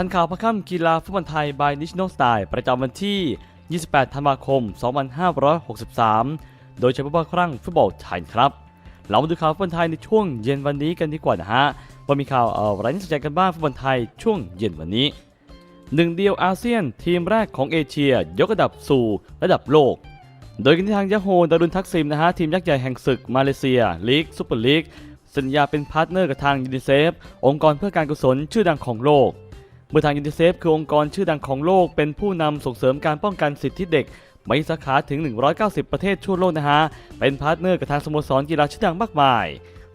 ทันข่าวพระค่ำกีฬาฟุตบอลไทย by National Style ประจำวันที่ 28 ธันวาคม 2563 โดยใช้ฟุตบอลครั้งฟุตบอลไทยครับ เรามาดูข่าวฟุตบอลไทยในช่วงเย็นวันนี้กันดีกว่านะฮะว่ามีข่าวอะไรน่าสนใจกันบ้างฟุตบอลไทยช่วงเย็นวันนี้หนึ่งเดียวอาเซียนทีมแรกของเอเชีย ยกระดับสู่ระดับโลก โดยกันที่ทางยาโฮดารุนทักซิมนะฮะทีมยักษ์ใหญ่แห่งศึกมาเลเซียลีกซูเปอร์ลีกสัญญาเป็นพาร์ทเนอร์กับทางยูนิเซฟองค์กรเพื่อการกุศลชื่อดังของโลก เมื่อทางยูนิเซฟคือองค์กรชื่อดังของโลกเป็นผู้นำส่งเสริมการป้องกันสิทธิเด็กไม่สาขาถึง 190 ประเทศทั่วโลกนะฮะ เป็นพาร์ทเนอร์กับทางสโมสรกีฬาชื่อดังมากมาย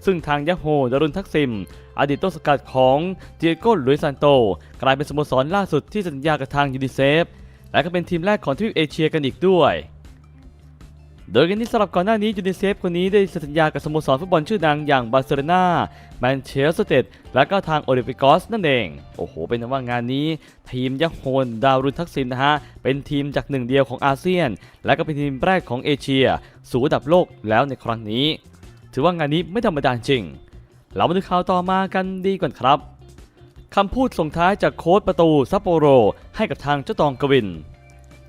ซึ่งทางยาโฮดารุนทักซิม อดีตต้นสกัดของเดียโก้ลุยซานโต กลายเป็นสโมสรล่าสุดที่สัญญากับทางยูนิเซฟ และก็เป็นทีมแรกของทวีปเอเชียกันอีกด้วย โดยกันที่สำหรับก่อนหน้านี้ยูนิเซฟคนนี้ได้เซ็นสัญญากับสโมสรฟุตบอลชื่อดังอย่างบาร์เซโลนาแมนเชสเตอร์เตดและก็ทางโอลิมปิกอสนั่นเอง โอ้โห เป็นว่างานนี้ ทีมยักษ์โฮนดาวรุนทักษิณนะฮะ เป็นทีมจากหนึ่งเดียวของอาเซียน และก็เป็นทีมแรกของเอเชีย สู่ระดับโลกแล้วในครั้งนี้ ถือว่างานนี้ไม่ธรรมดาจริง เรามาดูข่าวต่อมากันดีก่อนครับคำพูดส่งท้ายจากโค้ชประตูซัปโปโรให้กับทางเจ้าตองกวิน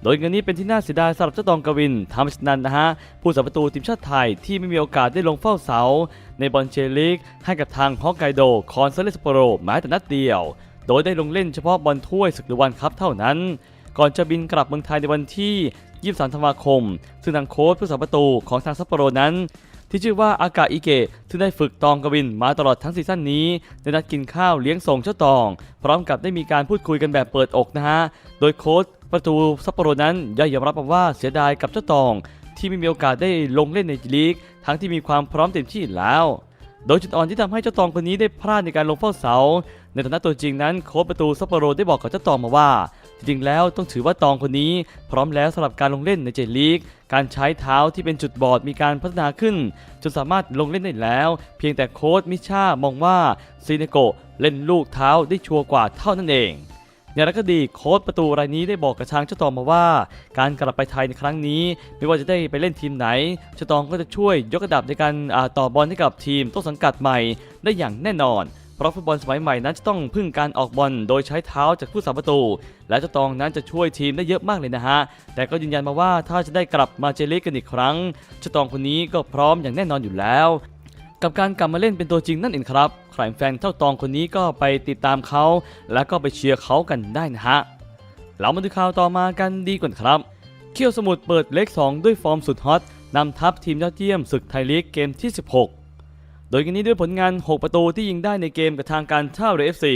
โดยเงานนี้เป็นที่น่าเสียดายสำหรับเจ้าตองกวินทำชนันนะฮะผู้สัประตูทีมชาติไทยที่ไม่มีโอกาสได้ลงเฝ้าเสา ในบอลเจลีกให้กับทางฮอกไกโดคอนเซเลสโปโรแม้แต่นัดเดียว โดยได้ลงเล่นเฉพาะบอลถ้วยศึกหรือวันคัพเท่านั้น ก่อนจะบินกลับเมืองไทยในวันที่ 23 ธันวาคม ซึ่งทางโค้ชผู้สัประตูของทางซัปโปโรนั้น ที่ชื่อว่าอากาอิเกะซึ่งได้ฝึกตองกวินมาตลอดทั้งซีซั่นนี้ได้นัดกินข้าวเลี้ยงส่งเจ้าตอง พร้อมกับได้มีการพูดคุยกันแบบเปิดอกนะฮะโดยโค้ชประตูซัปโปโรนั้นย่อยอมรับว่าเสียดายกับเจ้าตอง ที่ไม่มีโอกาสได้ลงเล่นในลีก ทั้งที่มีความพร้อมเต็มที่แล้ว โดยจุดอ่อนที่ทำให้เจ้าตองคนนี้ได้พลาดในการลงเฝ้าเสา ในฐานะตัวจริงนั้นโค้ชประตูซัปโปโรได้บอกกับเจ้าตองมาว่า จริงๆแล้วต้องถือว่าตองคนนี้ พร้อมแล้วสำหรับการลงเล่นในเจลีก การใช้เท้าที่เป็นจุดบอดมีการพัฒนาขึ้น จนสามารถลงเล่นได้แล้ว เพียงแต่โค้ชมิชามองว่าซีเนโกเล่นลูกเท้าได้ชัวร์กว่าเท่านั้นเอง อย่างไรก็ดีโค้ชประตูรายนี้ได้บอกกับช้างเจ้าตองมาว่า การกลับไปไทยในครั้งนี้ ไม่ว่าจะได้ไปเล่นทีมไหนเจ้าตองก็จะช่วยยกระดับในการต่อบอลให้กับทีมต้นสังกัดใหม่ได้อย่างแน่นอนเพราะฟุตบอลสมัยใหม่นั้นจะต้องพึ่งการออกบอลโดยใช้เท้าจากผู้สาประตู และเจ้าตองนั้นจะช่วยทีมได้เยอะมากเลยนะฮะ แต่ก็ยืนยันมาว่าถ้าจะได้กลับมาเจลิกกันอีกครั้งเจ้าตองคนนี้ก็พร้อมอย่างแน่นอนอยู่แล้ว กับการกลับมาเล่นเป็นตัวจริงนั่นเองครับ ใครแฟนเจ้าตองคนนี้ก็ไปติดตามเขา แล้วก็ไปเชียร์เขากันได้นะฮะ เรามาดูข่าวต่อมากันดีก่อนครับเขี้ยวสมุทรเปิดเลข 2 ด้วยฟอร์มสุดฮอตนำทัพทีมยอดเยี่ยมศึกไทยลีกเกมที่ 16 โดยกันนี้ด้วยผลงาน 6 ประตูที่ยิงได้ในเกมกับทางการท่าเรือ FC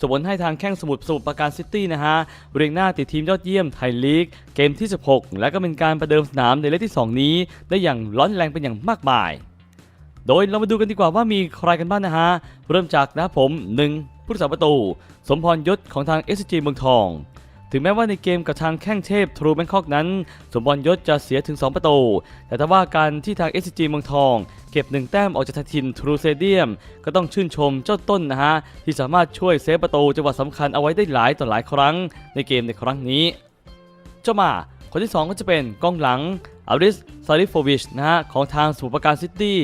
ส่งผลให้ทางแข้งสมุทรสมุทรปราการซิตี้นะฮะเรียงหน้าติดทีมยอดเยี่ยมไทยลีก เกมที่ 16 และก็เป็นการประเดิมสนามในเลขที่ 2 นี้ ได้อย่างร้อนแรงเป็นอย่างมากมาย โดยเรามาดูกันดีกว่าว่ามีใครกันบ้างนะฮะ เริ่มจากนะผม 1. ผู้รักษาประตู สมพรยศของทาง SCG เมืองทอง ถึงแม้ว่าในเกมกับทางแข้งเทพทรูแบงคอกนั้น สมพรยศจะเสียถึง 2 ประตู แต่ถ้าว่าการที่ทาง SCG เมืองทอง เก็บ 1 แต้มออกจากทางทีมทรูเซเดียม ก็ต้องชื่นชมเจ้าต้นนะฮะ ที่สามารถช่วยเซฟประตูจังหวะสำคัญเอาไว้ได้หลายต่อหลายครั้ง ในเกมในครั้งนี้ เจ้ามาคนที่ 2 ก็จะเป็นกองหลังอาริสซาริฟโฟวิชนะฮะของทางสมุทรปราการซิตี้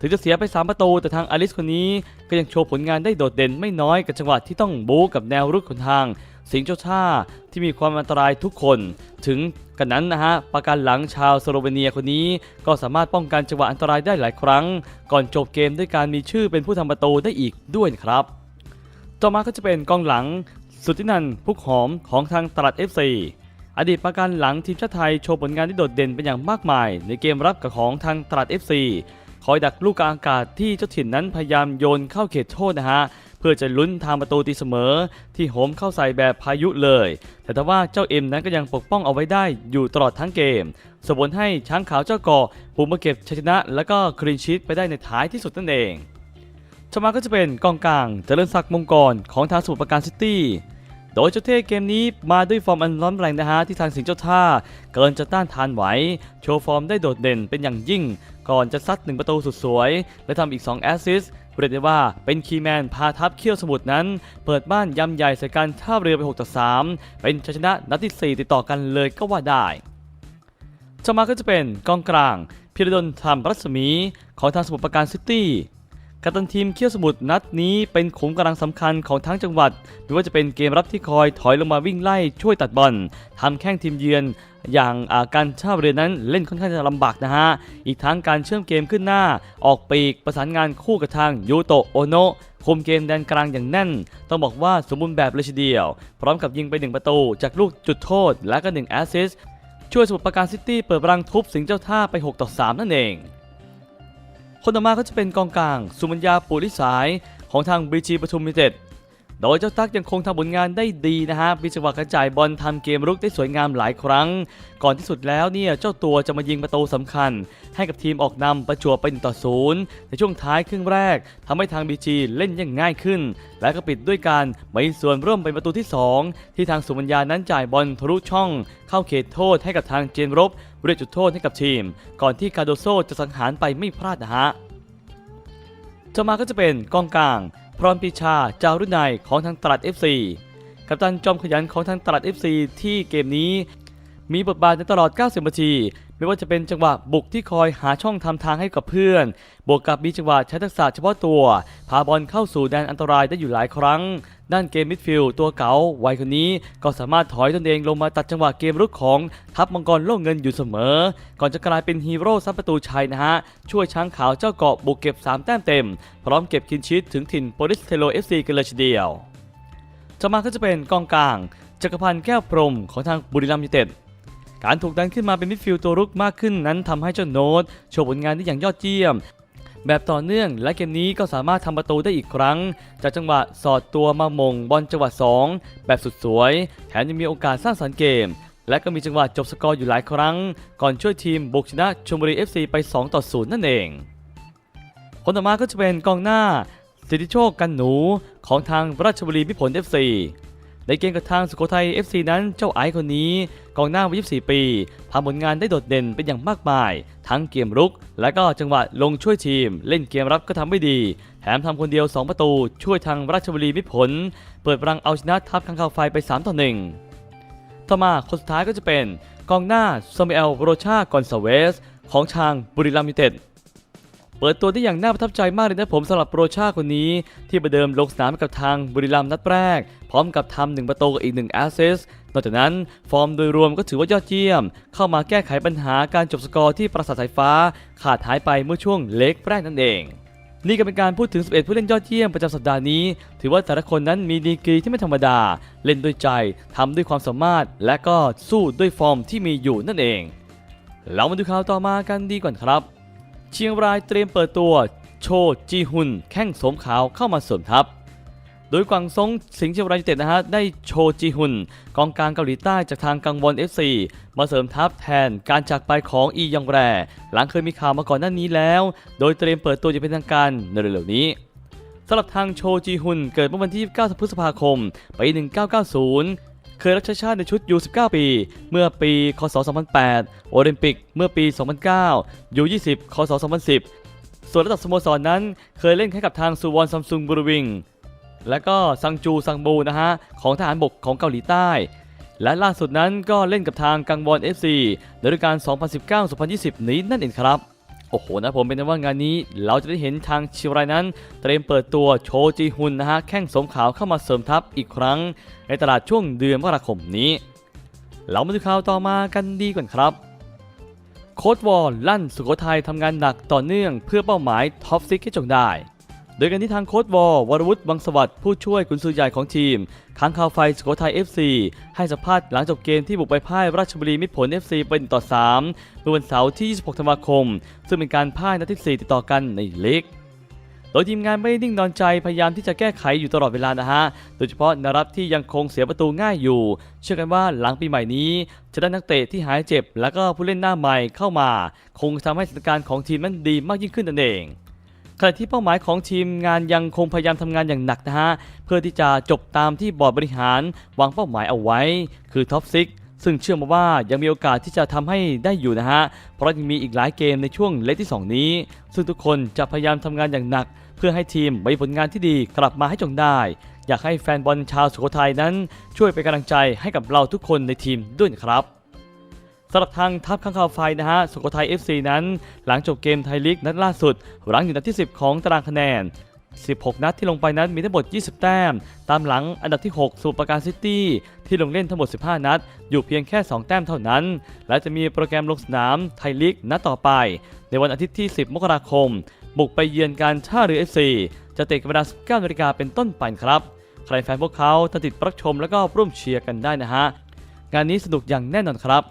ถึงจะเสียไป 3 ประตู แต่ทางอลิสคนนี้ก็ยังโชว์ผลงานได้โดดเด่นไม่น้อยกับจังหวะที่ต้องบู๊กับแนวรุกของทาง สิงเจ้าชาที่มีความอันตรายทุกคน ถึงกันนั้นนะฮะประการหลังชาวสโลเวเนียคนนี้ ก็สามารถป้องกันจังหวะอันตรายได้หลายครั้ง ก่อนจบเกมด้วยการมีชื่อเป็นผู้ทำประตูได้อีกด้วยครับ ต่อมาก็จะเป็นกองหลัง สุทธินันพุกหอมของทางตรัด FC อดีตประการหลังทีมชาติไทยโชว์ผลงานที่โดดเด่นเป็นอย่างมากมาย ในเกมรับกับของทางตรัด FC คอยดักลูกกลางอากาศที่เจ้าถิ่นนั้นพยายามโยนเข้าเขตโทษนะฮะเพื่อจะลุ้นทางประตูตีเสมอ ที่โหมเข้าใส่แบบพายุเลย แต่ถ้าว่าเจ้าเอ็มนั้นก็ยังปกป้องเอาไว้ได้อยู่ตลอดทั้งเกมส่งผลให้ช้างขาวเจ้ากาะบุกมาเก็บชัยชนะ และก็คลีนชีตไปได้ในท้ายที่สุดนั่นเองต่อมาก็จะเป็นกองกลางเจริญศักดิ์มงกรของทางสมุทรปราการซิตี้ โดยเจ้าเท่เกมนี้มาด้วยฟอร์มอันร้อนแรงนะฮะที่ทางสิงเจ้าท่า เกินจะต้านทานไหว โชว์ฟอร์มได้โดดเด่นเป็นอย่างยิ่ง ก่อนจะซัดหนึ่งประตูสุดสวย และทำอีก 2 แอสซิสเรียกได้ว่าเป็นคีย์แมนพาทัพเขี้ยวสมุทรนั้น เปิดบ้านยำใหญ่ใส่การท่าเรือไป6ต่อ3เป็นชัยชนะนัดที่ 4 ติดต่อกันเลยก็ว่าได้ต่อมาก็จะเป็นกองกลางพิรดลธรรมรัศมีของทางสมุทรปราการซิตี้ กัปตันทีมเขี้ยวสมุทรนัดนี้เป็นขุมกำลังสำคัญของทั้งจังหวัดไม่ว่าจะเป็นเกมรับที่คอยถอยลงมาวิ่งไล่ช่วยตัดบอลทำแข้งทีมเยือน อย่างาการชาบเรียนนั้นเล่นค่อนข้างจะลำบากนะฮะ อีกทั้งการเชื่อมเกมขึ้นหน้า ออกปีกประสานงานคู่กับทางยูโตโอโนะคุมเกมแดนกลางอย่างแน่น ต้องบอกว่าสมบูรณ์แบบเลยทีเดียว พร้อมกับยิงไปหนึ่งประตู จากลูกจุดโทษและก็หนึ่งแอสซิสช่วยสมุทรปราการซิตี้เปิดรังทุบสิงเจ้าท่าไป 6 ต่อ 3 นั่นเอง คนต่อมาก็จะเป็นกองกลาง สุมัญญาปุริสายของทางบีจีปทุมยูเต็ด โดยเจ้าตั๊กยังคงทำผลงานได้ดีนะฮะมีจังหวะกระจายบอลทำเกมรุกได้สวยงามหลายครั้ง ก่อนที่สุดแล้วเนี่ยเจ้าตัวจะมายิงประตูสำคัญ ให้กับทีมออกนำประจวบเป็นต่อศูนย์ในช่วงท้ายครึ่งแรกทำให้ทางบีจีเล่นอยังง่ายขึ้น และก็ปิดด้วยการมีส่วนร่วมเป็นประตูที่ 2 ที่ทางสุมัญญานั้นจ่ายบอลทะลุช่อง เข้าเขตโทษให้กับทางเจนรบเรียกจุดโทษให้กับทีม ก่อนที่คาโดโซจะสังหารไปไม่พลาดนะฮะต่อมาก็จะเป็นกองกลาง พรอมปีชาจารุนัยของทางตรัด FC กัปตันจอมขยันของทางตรัด FC ที่เกมนี้ มีบทบาทในตลอด 90 นาที ไม่ว่าจะเป็นจังหวะบุกที่คอยหาช่องทำทางให้กับเพื่อน บวกกับมีจังหวะใช้ทักษะเฉพาะตัว พาบอลเข้าสู่แดนอันตรายได้อยู่หลายครั้ง ด้านเกมมิดฟิลด์ตัวเก๋าวัยคนนี้ก็สามารถถอยตนเองลงมาตัดจังหวะเกมรุกของทัพมังกรโลกเงินอยู่เสมอ ก่อนจะกลายเป็นฮีโร่ซับประตูชัยนะฮะ ช่วยช้างขาวเจ้าเกาะบุกเก็บ 3 แต้มเต็ม พร้อมเก็บคินชิตถึงถิ่นโปลิสเทโลเอฟซีกันเลยทีเดียวต่อมาก็จะเป็นกองกลาง จักรพันธ์แก้วพรหมของทางบุรีรัมย์ยูไนเต็ดการถูกดันขึ้นมาเป็นมิดฟิลด์ตัวรุกมากขึ้นนั้นทำให้เจ้าโน้ตโชว์ผลงานได้อย่างยอดเยี่ยม แบบต่อเนื่อง และเกมนี้ก็สามารถทำประตูได้อีกครั้ง จากจังหวะสอดตัวมามงบอลจังหวะ 2 แบบสุดสวย แถมยังมีโอกาสสร้างสรรค์เกม และก็มีจังหวะจบสกอร์อยู่หลายครั้ง ก่อนช่วยทีมบุกชนะชลบุรี FC ไป 2 ต่อ 0 นั่นเอง คนต่อมาก็จะเป็นกองหน้าสิทธิโชคกันหนูของทางราชบุรีพิผล FC ในเกมกับทางสุโขทัย FC นั้นเจ้าไอซ์คนนี้กองหน้าวัย24 ปีทำผลงานได้โดดเด่นเป็นอย่างมากมาย ทั้งเกมรุก และก็จังหวะลงช่วยทีม เล่นเกมรับก็ทำไม่ดี แถมทำคนเดียว 2 ประตู ช่วยทางราชบุรีมิผล เปิดรังเอาชนะทัพข้างข่าวไฟไป 3 ต่อ 1 ต่อมาคนสุดท้ายก็จะเป็นกองหน้าซามิเอลโรชากอนซาเวส ของทางบุรีรัมย์ยูไนเต็ด เปิดตัวได้อย่างน่าประทับใจมากเลยนะผมสำหรับโปรชาคนนี้ ที่ประเดิมลงสนามกับทางบุรีรัมย์นัดแรก พร้อมกับทำหนึ่งประตูกับอีกหนึ่งแอสซิสนอกจากนั้น ฟอร์มโดยรวมก็ถือว่ายอดเยี่ยม เข้ามาแก้ไขปัญหาการจบสกอร์ที่ปราสาทสายฟ้า ขาดหายไปเมื่อช่วงเล็กแรกนั่นเองนี่ก็เป็นการพูดถึง 11 ผู้เล่นยอดเยี่ยมประจำสัปดาห์นี้ ถือว่าแต่ละคนนั้นมีดีกรีที่ไม่ธรรมดา เล่นด้วยใจ ทำด้วยความสามารถ และก็สู้ด้วยฟอร์มที่มีอยู่นั่นเอง เรามาดูข่าวต่อมากันดีกว่าครับ เชียงรายเตรียมเปิดตัวโชจีฮุนแข้งสมขาวเข้ามาเสริมทัพ โดยกวางซงสิงห์เชียงรายยูไนเต็ดนะฮะได้โชจีฮุนกองกลางเกาหลีใต้จากทางกังวอน FC มาเสริมทัพแทนการจากไปของอียองแร หลังเคยมีข่าวมาก่อนหน้านี้แล้ว โดยเตรียมเปิดตัวอย่างเป็นทางการในเร็วๆนี้สำหรับทางโชจีฮุนเกิดเมื่อวันที่29พฤษภาคมปี 1990 เคยรับใช้ชาติในชุด U19 ปี เมื่อปี คศ 2008 โอลิมปิก เมื่อปี 2009 U20 คศ 2010 ส่วนระดับสโมสรนนั้นเคยเล่นให้กับทางซูวอนซัมซุงบรูวิง และก็ซังจูซังบูนะฮะ ของทหารบกของเกาหลีใต้ และล่าสุดนั้นก็เล่นกับทางกังวอน FC ในฤดูกาล2019-2020 นี้นั่นเองครับ โอ้โหนะผมเป็นนะว่างานนี้ เราจะได้เห็นทางชียงรายนั้น เตรียมเปิดตัวโชจีฮุนนะฮะแข้งสมขาวเข้ามาเสริมทัพอีกครั้ง ในตลาดช่วงเดือนมกราคมนี้ เรามาดูข่าวต่อมากันดีก่อนครับโค้ดวอลลั่นสุโขทัยทำงานหนักต่อเนื่องเพื่อเป้าหมายท็อปซิกให้จงได้ โดยกันที่ทางโค้ดวอลวรวุฒิวังสวัสดิ์ผู้ช่วยกุนซือใหญ่ของทีมค้างคาวไฟสุโขทัย FC ให้สัมภาษณ์หลังจบเกมที่บุกไปพ่ายราชบุรีมิตรผล FC เป็นต่อ 3 เมื่อวันเสาร์ที่ 26 ธันวาคม ซึ่งเป็นการพ่ายนัดที่ 4 ติดต่อกันในลีกโดยทีมงานไม่นิ่งนอนใจพยายามที่จะแก้ไขอยู่ตลอดเวลานะฮะ โดยเฉพาะนารับที่ยังคงเสียประตูง่ายอยู่ เชื่อกันว่าหลังปีใหม่นี้ จะได้นักเตะที่หายเจ็บ แล้วก็ผู้เล่นหน้าใหม่เข้ามา คงทำให้สถานการณ์ของทีมนั้นดีมากยิ่งขึ้นนั่นเอง ขณะที่เป้าหมายของทีมงานยังคงพยายามทำงานอย่างหนักนะฮะ เพื่อที่จะจบตามที่บอร์ดบริหารวางเป้าหมายเอาไว้ คือท็อปซิกซึ่งเชื่อมาว่ายังมีโอกาสที่จะทำให้ได้อยู่นะฮะ เพราะยังมีอีกหลายเกมในช่วงเลกที่ 2 นี้ ซึ่งทุกคนจะพยายามทำงานอย่างหนัก เพื่อให้ทีมมีผลงานที่ดีกลับมาให้จงได้ อยากให้แฟนบอลชาวสุโขทัยนั้น ช่วยเป็นกำลังใจให้กับเราทุกคนในทีมด้วยครับ สำหรับทางทัพข้างคาวไฟนะฮะสุโขทัย FC นั้น หลังจบเกมไทยลีกนัดล่าสุดหลังอยู่นัดที่ 10 ของตารางคะแนน 16 นัดที่ลงไปนั้นมีทั้งหมด 20 แต้ม ตามหลังอันดับที่ 6 สูประการซิตี้ ที่ลงเล่นทั้งหมด 15 นัด อยู่เพียงแค่ 2 แต้มเท่านั้น และจะมีโปรแกรมลงสนามไทยลีกนัดต่อไป ในวันอาทิตย์ที่ 10 มกราคม บุกไปเยือนการท่าเรือ FC จะเตะกันเวลา 19นาฬิกาเป็นต้นไปครับใครแฟนพวกเขาติดปรับชมแล้วก็ร่วมเชียร์กันได้นะฮะงานนี้สนุกอย่างแน่นอนครับ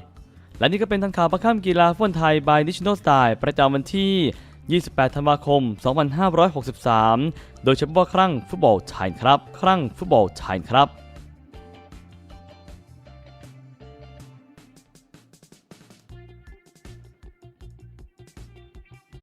และนี่ก็เป็นทันข่าวประค่ำกีฬาฟุตบอลไทย by National Style ประจำวันที่ 28 ธันวาคม 2563 โดยเฉพาะครั้งฟุตบอลชายครับ ครั้งฟุตบอลชายครับ